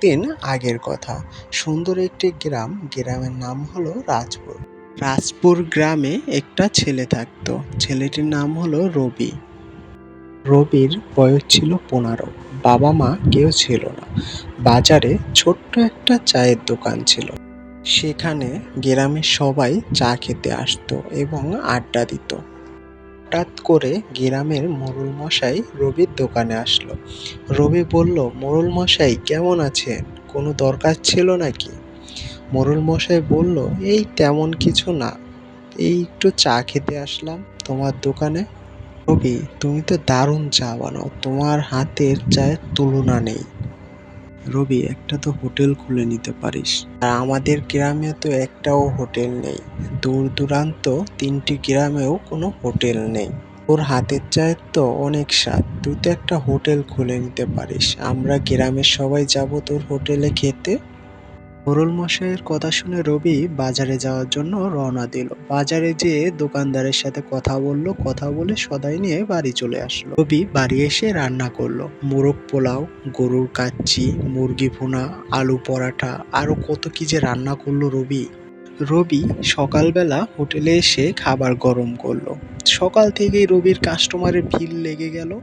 দিন আগের কথা। সুন্দর একটি গ্রাম, গ্রামের নাম হলো রাজপুর। রাজপুর গ্রামে একটা ছেলে থাকতো। ছেলেটির নাম হলো রবি। রবির বয়স ছিল পনেরো। বাবা মা কেউ ছিল না। বাজারে ছোট্ট একটা চায়ের দোকান ছিল। সেখানে গ্রামের সবাই চা খেতে আসতো এবং আড্ডা দিত। হঠাৎ করে গ্রামের মোড়ল মশাই রবির দোকানে আসলো। রবি বলল মোড়ল মশাই কেমন আছেন? কোনো দরকার ছিল নাকি? মোড়ল মশাই বলল, এই তেমন কিছু না। এই একটু চা খেতে আসলাম তোমার দোকানে। রবি, তুমি তো দারুণ চা বানাও। তোমার হাতের চায়ের তুলনা নেই। রবি, একটা তো হোটেল খুলে নিতে পারিস। আর আমাদের গ্রামে তো একটাও হোটেল নেই। দূর দূরান্ত তিনটি গ্রামেও কোনো হোটেল নেই। ওর হাতের চায়ের তো অনেক স্বাদ। তুই তো একটা হোটেল খুলে নিতে পারিস। আমরা গ্রামের সবাই যাব তোর হোটেলে খেতে। মোরল মশাইয়ের কথা শুনে রবি বাজারে যাওয়ার জন্য রওনা দিল। বাজারে যেয়ে দোকানদারের সাথে কথা বলল, কথা বলে সদাই নিয়ে বাড়ি চলে আসলো। রবি বাড়ি এসে রান্না করল। মোরগ পোলাও, গরুর কাচ্চি, মুরগি ভুনা, আলু পরাঠা, আরও কত কি যে রান্না করল রবি। রবি সকালবেলা হোটেলে এসে খাবার গরম করল। সকাল থেকেই রবির কাস্টমারের ভিড় লেগে গেল,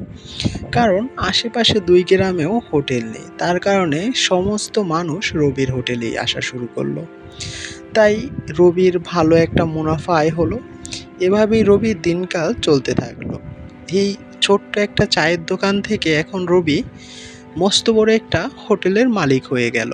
কারণ আশেপাশে দুই গ্রামেও হোটেল নেই। তার কারণে সমস্ত মানুষ রবির হোটেলেই আসা শুরু করল। তাই রবির ভালো একটা মুনাফা আয় হলো। এভাবেই রবির দিনকাল চলতে থাকল। এই ছোট্ট একটা চায়ের দোকান থেকে এখন রবি মস্ত বড় একটা হোটেলের মালিক হয়ে গেল।